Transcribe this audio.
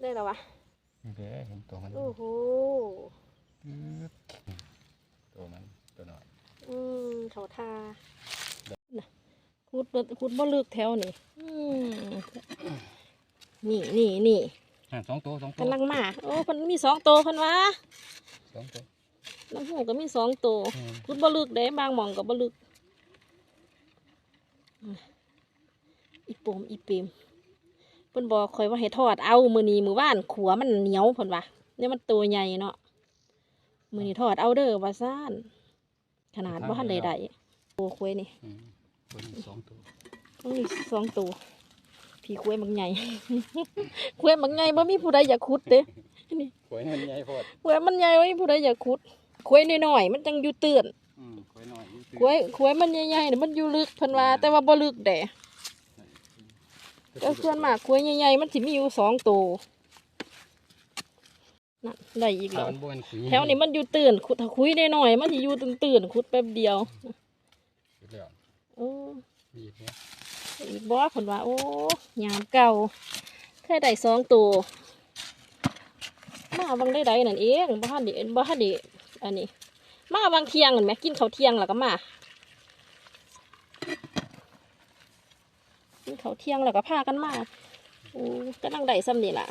ได้แล้ววะนี่เด้เห็นตัวมันโอ้โหปึ๊บตัวมันตัวน้อยอืมเขาทาน่ะขุดบ่ขุดบ่ลึกแถวนี่อืมนี่นี่นี่อะสองตัวสองตัวกำลังมาโอ้เพิ่นมีสองตัวเพิ่นวะสองตัวน้ำหูก็มีสองตัวอืมขุดบ่ลึกเด้บางหม่องก็บ่ลึกอีปมอีเปม เพิ่นบอกคอยว่าให้ทอดเอามื้อนี้มื้อว่านขัวมันเหนียวเพิ่นว่าเนี่ยมันตัวใหญ่เนาะมื้อนี้ทอดเอาเด้อว่าซ่านขนาดบ่ทันใดๆโอ้คุยนี่อืมตัวนี้สองตัวต้องมีสองตัวพี่คุยมักใหญ่คุยมักใหญ่บ่มีผู้ใดอยากขุดเด้หวยมันใหญ่โพอดคุยมันใหญ่บ่มีผู้ใดอยากขุดคุยน้อยๆมันจังอยู่เตือนอืมหวยน้อยนี่คือขวยขวยมันใหญ่ๆเนี่ยมันอยู่ลึกเพิ่นว่าแต่ว่าบ่ลึกแด แต่ส่วนมากขวยใหญ่ๆมันสิมีอยู่สองตัวนั่นได้อีกถ้าแล้วมันบ่เป็นขุยแถวนี้มันอยู่ตื่นขุดถ้าคุยได้หน่อย มันสิอยู่ตื่นๆขุดแป๊บเดียวอยู่แล้วโอ้มีอีกเนี่ยอีกบ่เพิ่นว่า โอ้ยามเก่าแค่ได้สองตัวมาบางได้ใดนั่นเองบ่ทันได้บ่ทันได้อันนี้ มาบางเที่ยงนั่นแหมกินข้าวเที่ยงแล้วก็มา กินข้าเที่ยงแล้วก็พากันมาอ้ก็นั่งได้ซ้ำนี่ล่ะ